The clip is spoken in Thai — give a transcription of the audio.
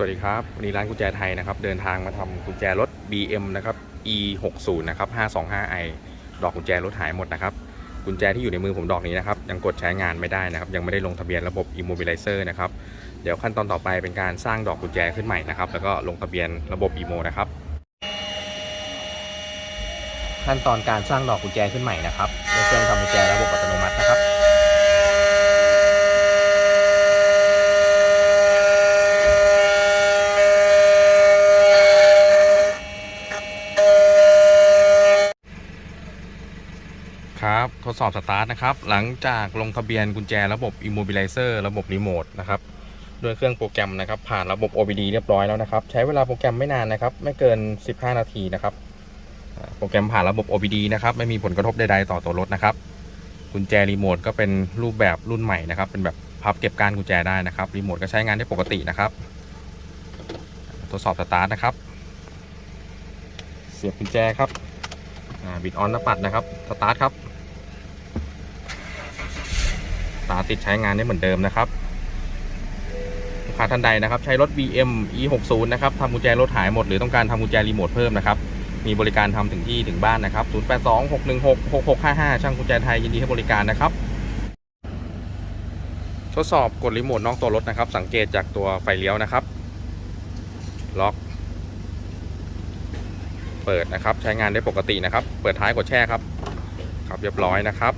วัสดีครับ วันนี้ร้านกุญแจไทยนะครับ เดินทางมาทำกุญแจรถ BM นะครับ E 6 0 นะครับ 525i ดอกกุญแจรถหายหมดนะครับ กุญแจที่อยู่ในมือผมดอกนี้นะครับ ยังกดใช้งานไม่ได้นะครับ ยังไม่ได้ลงทะเบียนระบบ Immobilizer นะครับ เดี๋ยวขั้นตอนต่อไปเป็นการสร้างดอกกุญแจขึ้นใหม่นะครับ แล้วก็ลงทะเบียนระบบ Imo นะครับ ขั้นตอนการสร้างดอกกุญแจขึ้นใหม่นะครับเครื่องทำกุญแจระบบ ครับ ทดสอบสตาร์ทนะครับ หลังจากลงทะเบียนกุญแจระบบ Immobilizer ระบบรีโมทนะครับด้วยเครื่องโปรแกรมนะครับ ผ่านระบบ OBD เรียบร้อยแล้วนะครับ ใช้เวลาโปรแกรมไม่นานนะครับ ไม่เกิน 15 นาทีนะครับ โปรแกรมผ่านระบบ OBD นะครับ ไม่มีผลกระทบใดๆต่อตัวรถนะครับ กุญแจรีโมทก็เป็นรูปแบบรุ่นใหม่นะครับ เป็นแบบพับเก็บการกุญแจได้นะครับ รีโมทก็ใช้งานได้ปกตินะครับ ทดสอบสตาร์ทนะครับ เสียบกุญแจครับบิดออนหน้าปัดนะครับ สตาร์ทครับ ส ตาร์ติดใช้งานได้เหมือนเดิมนะครับลูกค้าท่านใดนะครับ ใช้รถ BM E60 นะครับทำกุญแจรถหายหมดหรือต้องการทำกุญแจรีโมทเพิ่มนะครับมีบริการทำถึงที่ถึงบ้านนะครับ 0826166655 ช่างกุญแจไทยยินดีให้บริการนะครับ ทดสอบกดรีโมทนอกตัวรถนะครับ สังเกตจากตัวไฟเลี้ยวนะครับ ล็อก เปิดนะครับ ใช้งานได้ปกตินะครับ เปิดท้ายกดแช่ครับ ครับเรียบร้อยนะครับ